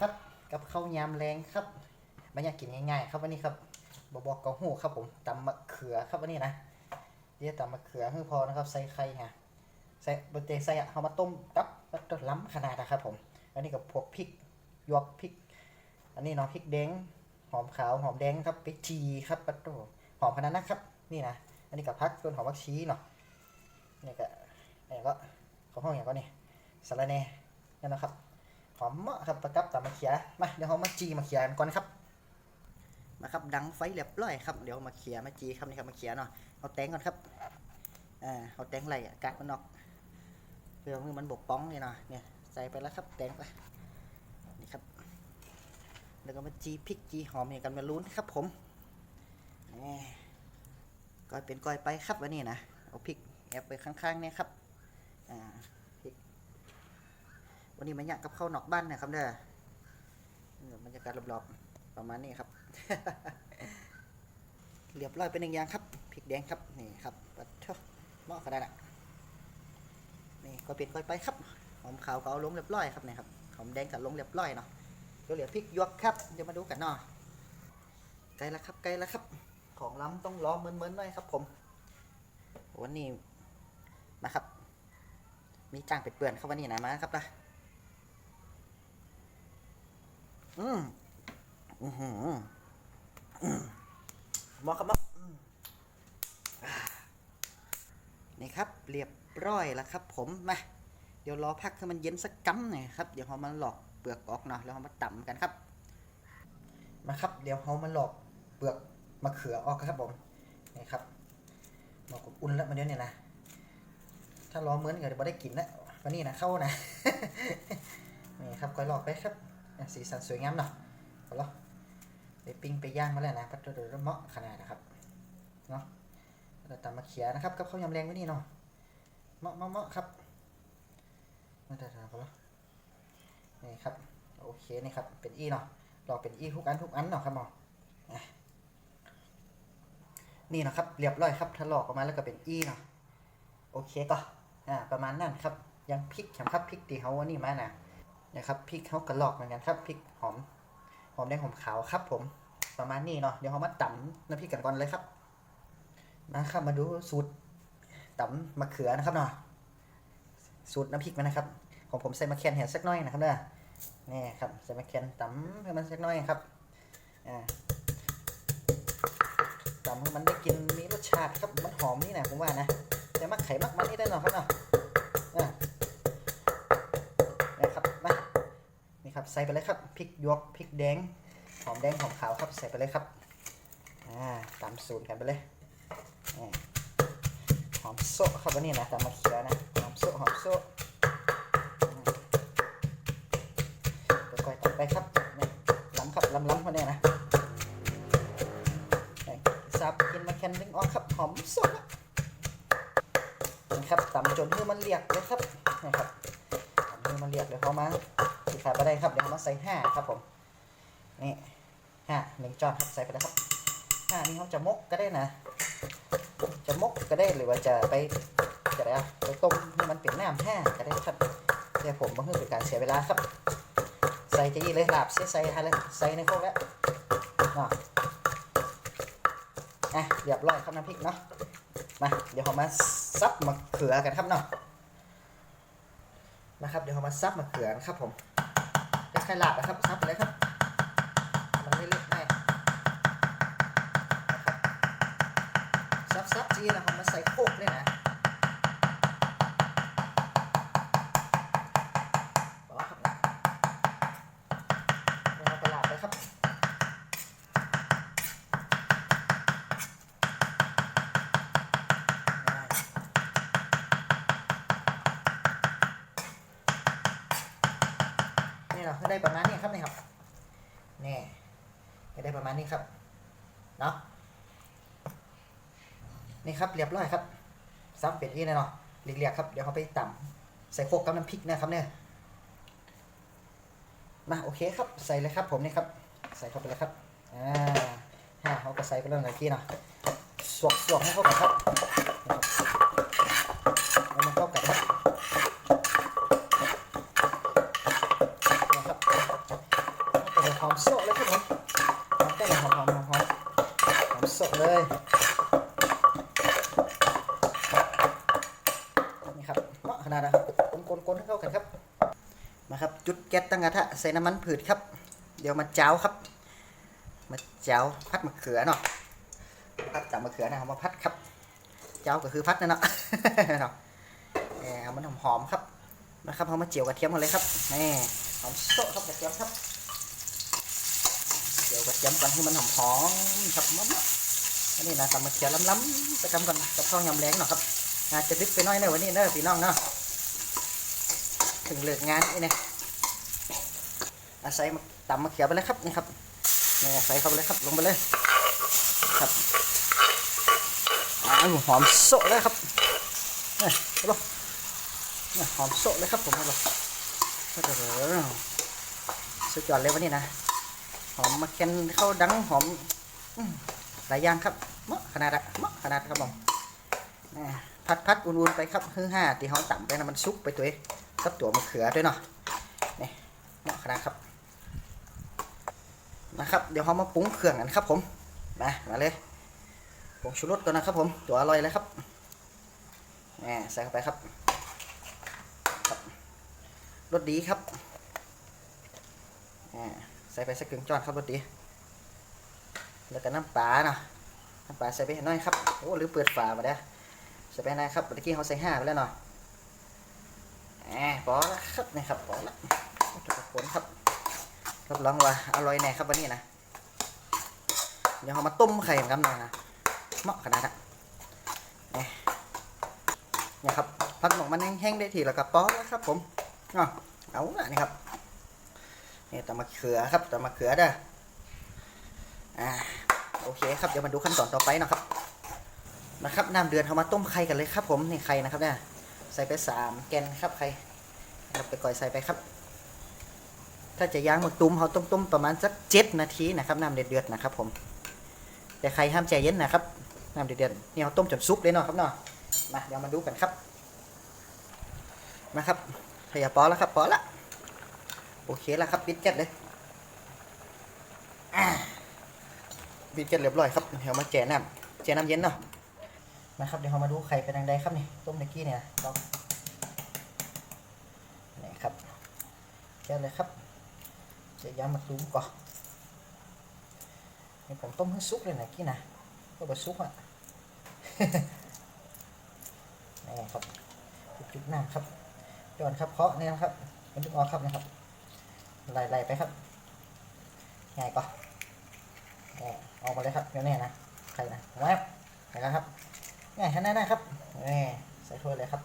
ครับ กับข้าวยำแรงครับไม่อยากกินง่ายๆ ครับวันนี้ครับบบอกกระหูครับผมตำมะเขือครับวันนี้นะเดี๋ยวตำมะเขือให้พอนะครับใส่ไข่ฮะใส่บนเตใส่อะเอามาต้มกับแล้วก็ล้ำขนาดนะครับผมอันนี้กับพวกพริกหยวกพริก อันนี้เนาะพริกแดงหอมขาวหอมแดงครับไปจีครับปัตโตหอมขนาดนะครับ นี่นะอันนี้กับพักต้นหอมผักชีเนาะนี่ก็นี่ก็ของห้องอย่างก็นี่สาระแน่นั่นนะครับ หอมมาะครับประกับตามมะเขียมาเดี๋ยวเรามาจีมะเขียกันก่อนครับ มาครับดังไฟเรียบร้อยครับเดี๋ยวมาเขียมาจีครับนี่ครับมาเขียเนาะเอาแตงก่อนครับอ่าเอาแตงไหลอากาศมันออกเพื่อมือมันบกป้องนี่เนาะเนี่ยใส่ไปแล้วครับแตงไปนี่ครับแล้วก็มาจีพริกจีหอมอย่างกันมาลุ้นครับผมก้อยเป็นก้อยไปครับวันนี้นะเอาพริกแอบไปข้างๆเนี่ยครับอ่า วันนี้มันอยากกับเข้านอกบ้านนะครับเด้อบรรยากาศรอบๆประมาณนี้ครับ เรียบร้อยเป็นหนึ่งอย่างครับพริกแดงครับนี่ครับปัดเถอะหมาะขนาดนี่ก็เปลี่ยนก้อยไปครับหอมขาวก็เอาลงเรียบร้อยครับนี่ครับหอมแดงกับลงเรียบร้อยเนาะเดี๋ยวเหลือพริกหยวกครับเดี๋ยวมาดูกันเนาะใกล้แล้วครับใกล้แล้วครับ ของล้ำต้องรอเหมือนๆหน่อยครับผมวันนี้มาครับ มีจ้างเป็ดเปื่อนครับวันนี้นะมาครับนะ อืมอือหืออืมมอครับมาะอืมอ่านี่ครับเรียบร้อยแล้วครับ ผมมาเดี๋ยวรอพักให้มันเย็นสักกั๊มหน่อยครับเดี๋ยวเรามาหลอกเปลือกออกเนาะแล้วเรามาตำกันครับ มาครับ เดี๋ยวเรามาหลอกเปลือกมะเขือออกครับผมนี่ครับหลอกอุ่นแล้วมันเดี๋ยวนี่ยนะถ้ารอเหมือนกันเดี๋ยวไม่ได้กินนะวันนี้นะเข้านะนี่ครับก้อยหลอกไปครับ สีสันสวยงามเนาะเอาละไปปิ้งไปย่างมาแล้วนะพัดดือดเหมาะขนาดนะครับเนาะเราตามมาเขียนะครับกับข้าวยำแรงไว้นี่เนาะเหมาะเหมาะครับมาแต่ละพอละนี่ครับโอเคนี่ครับเป็นอีเนาะเราเป็นอีทุกอันทุกอันเนาะครับมออะนี่นะครับเรียบร้อยครับถ้าหลอกออกมาแล้วก็เป็นอีเนาะโอเคก็อ่าประมาณนั้นครับยังพริกครับพริกตีเขาอันนี้มานะ นะครับพริกเขากระลอกเหมือนกันครับพริกหอมหอมแดงหอมขาวครับ ผมประมาณนี้เนาะเดี๋ยวเรามาตำน้ำพริกกันก่อนเลยครับมาครับมาดูสูตรตำมะเขือนะครับเนาะสูตรน้ำพริกมันนะครับ ของผมใส่มะเขือเห็นสักน้อยนะครับเด้อนี่ครับใส่มะเขือตำให้มันสักน้อยครับอ่าตำให้มันได้กินมีรสชาติครับมันหอมนี่นะผมว่านะแต่มักไข่มักมันนี่ได้เนาะครับเนาะ ใส่ไปเลยครับพริกหยวกพริกแดงหอมแดงหอมขาวครับใส่ไปเลยครับอ่าตามสูตรกันไปเลยหอมโซะครับวันนี้นะตามมาเขียนะหอมโซะหอมโซ่ค่อยๆตัดไปครับนี่ล้ำครับล้ำล้ำวันนี้นะซับกินมาแคนดึงออกครับหอมโซะนะครับตำจนให้มันเรียกเลยครับนี่ครับอันนี้มาเรียกเดี๋ยวเขามา สิขาดไปได้ครับเดี๋ยวเขามาใส่ห้าครับผมนี่ห้าหนึ่งจอนครับใส่ไปแล้วครับห้านี่เขาจะมกก็ได้นะ จะมกก็ได้หรือว่าจะไปจะอะไรอะไปต้มให้มันเป็นน้ำห้าก็ได้ครับแต่ผมบ่เพื่อเป็นการเสียเวลาครับ ใส่จะยี่เลยหลาบใส่ใส่ให้เลยใส่ในพวกแล้วเนาะอะเรียบร้อยครับน้ำพริกเนาะมาเดี๋ยวเขามาซับมะเขือกันครับเนาะนะครับเดี๋ยวเรามาซับมะเขือนะครับผม คล้ายๆลาบนะครับซับเลยครับ มันไม่เล็กแน่นะครับซับซับจีนะครับมาใส่โคกเลยนะต่อครับเราไปลาบเลยครับนี่เราได้ประมาณนี้ครับนี่ครับนี่ได้ประมาณนี้ครับเนาะ นี่ครับเรียบร้อยครับซับเป็ดนี่นะเนอนเรียกๆครับเดี๋ยวเขาไปต่ำใส่โคกกับน้ำพริกนะครับเนี่ยมาโอเคครับใส่เลยครับผมนี่ครับ ใส่เข้าไปเลยครับอ่าฮะเขาก็ใส่ไปแล้วหน่อยทีเนาะสวกสวกให้เข้ากันครับนะครับให้มันเข้ากันครับ นะครับ อมโซะเลยครับผมหอมได้เลยหอมหอมหอมหอมหอมโซะเลยนี่ครับเหมาะ ขนาดนะครับกลนๆให้เข้ากันครับมาครับจุดแก๊สตั้งกระทะใส่น้ำมันผืดครับ เดี๋ยวมาเจ้าครับ มาเจ้าพัดมะเขือเนาะพัดจากมะเขือนะครับมาพัดครับ เจ้าก็คือพัดนั่นเนาะเนาะแหมเอามันหอมๆครับนะครับเอามาเจียวกระเทียมกันเลยครับนี่หอมโซะครับกระเทียมครับเจียวกระเทียมกันให้มันหอมๆครับมะๆอันนี้นะตำมะเขือล้ำๆไปทำกันกับข้าวยำแรงเนาะครับอาจจะดึกไปน้อยเนอะวันนี้เนอะพี่น้องเนาะ ถึงเลิกงานนี่นี่ยอาศัยมาตำมะเขือไปเลยครับนี่ครับนี่ใส่เข้าไปเลยครับ ลงไปเลยครับอ้าวหอมโซะเลยครับนี่เอาลงนี่หอมโซะเลยครับผมเอาลงสุดยอดเลยวันนี้นะหอมมาแคนเข้าดังหอมหลายอย่างครับเหมาะขนาดอะเหมาะขนาดครับผมอ่พัดพัดอุ่นๆไปครับฮือห้าที่เขาต่ำไปนะมันซุกไปตัวเอง กับตัวมะเขือด้วยเนาะนี่เหมาะขนาดครับนะครับ เดี๋ยวเขามาปรุงเครื่องกันครับผมมามาเลยผงชูรสก่อนนะครับผมตัวอร่อยเลยครับแหมใส่เข้าไปครับครับรสดีครับอ่ใส่ไปสักครึ่งจานครับรสดี แล้วก็น้ำปลาเนาะน้ำปลาใส่ไปห้หน่อยครับโอ้หรือเปิดฝามาแล้ใส่ไปหน่อยครับเมื่อกี้เขาใส่ห้าไปแล้วเนาะ พอแล้วครับนี่ครับพอแล้วทุกคนครับรับรองว่าอร่อยแน่ครับวันนี้นะเดี๋ยวเรามาต้มไข่กันหน่อยนะเหมาะขนาดนั้นนี่เนี่ยครับพักหมกมันแห้งๆได้ทีแล้วก็ป๊อกแล้วครับ ผมเอาละนี่ครับนี่ตำมะเขือครับตำมะเขือเด้ออ่าโอเคครับเดี๋ยวมาดูขั้นตอนต่อไปนะครับนะครับน้ำเดือดเอามาต้มไข่กันเลยครับ ผมนี่ไข่นะครับเนี่ย ใส่ไปสามแกนครับไข่ครับไปก่อยใส่ไปครับ ถ้าจะย่างหมึกตุ้มเขาต้มต้มประมาณสักเจ็ดนาทีนะครับน้ำเดือดๆนะครับ ผม แต่ไข่ห้ามใจเย็นนะครับน้ำเดือดๆนี่เขาต้มจนสุกเลยเนาะครับเนาะมาเดี๋ยวมาดูกันครับนะครับขยับปอแล้วครับปอละโอเคแล้วครับปิดแก๊สเลยปิดแก๊สเรียบร้อยครับเดี๋ยวมาแจน้ำแจน้ำเย็นเนาะ นะครับเดี๋ยวเรามาดูไข่เป็นยังไงครับนี่ต้มเมื่อกี้เนี่ยลองนี่ครับแก๊สเลยครับ จะย้ำมาตุ้มก่อนนี่ผมต้มให้สุกเลยนะกี้นะก็แบบสุกอะนี่ครับจุดๆน้ำครับย้อนครับเคาะเนี่นะครับมันดึงออกครับนะครับไหลๆไปครับง่ายก็แง่ออกมาเลยครับเดี๋ยวนี้นะใครนะแวบนะครับ ง่ายแค่นั้นนะครับนี่ใส่ถ้วยเลยครับ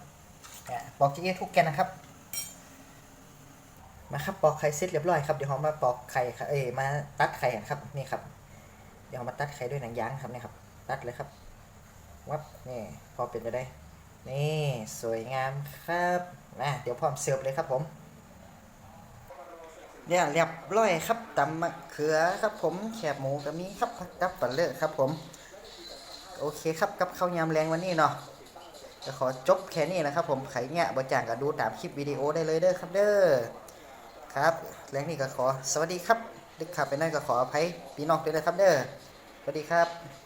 ปอกจี้ทุกแกนนะครับ มาครับปอกไข่เสร็จเรียบร้อยครับเดี๋ยวเรามาปอกไข่ครับเอ้มาตัดไข่กันครับนี่ครับ เดี๋ยวามาตัดไข่ด้วยหนังยางครับนี่ครับ ตัดเลยครับวับนี่พอเป็นไปได้ นี่สวยงามครับนะเดี๋ยวพร้อมเสิร์ฟเลยครับผมเนี่ยเรียบร้อยครับตำมะเขือครับผมแคบหมูก็มีครับผักกับปลาเลอะครับผม โอเคครับกับข้าวยำแรงวันนี้เนาะจะขอจบแค่นี้นะครับ ผมไข่เงี้ยบอจ่างก็ดูตามคลิปวิดีโอได้เลยเด้อครับเด้อครับแรงนี้ก็ขอสวัสดีครับดึกขับไปนั่นก็ขออภัยพี่น้องด้วยนะครับเด้อสวัสดีครับ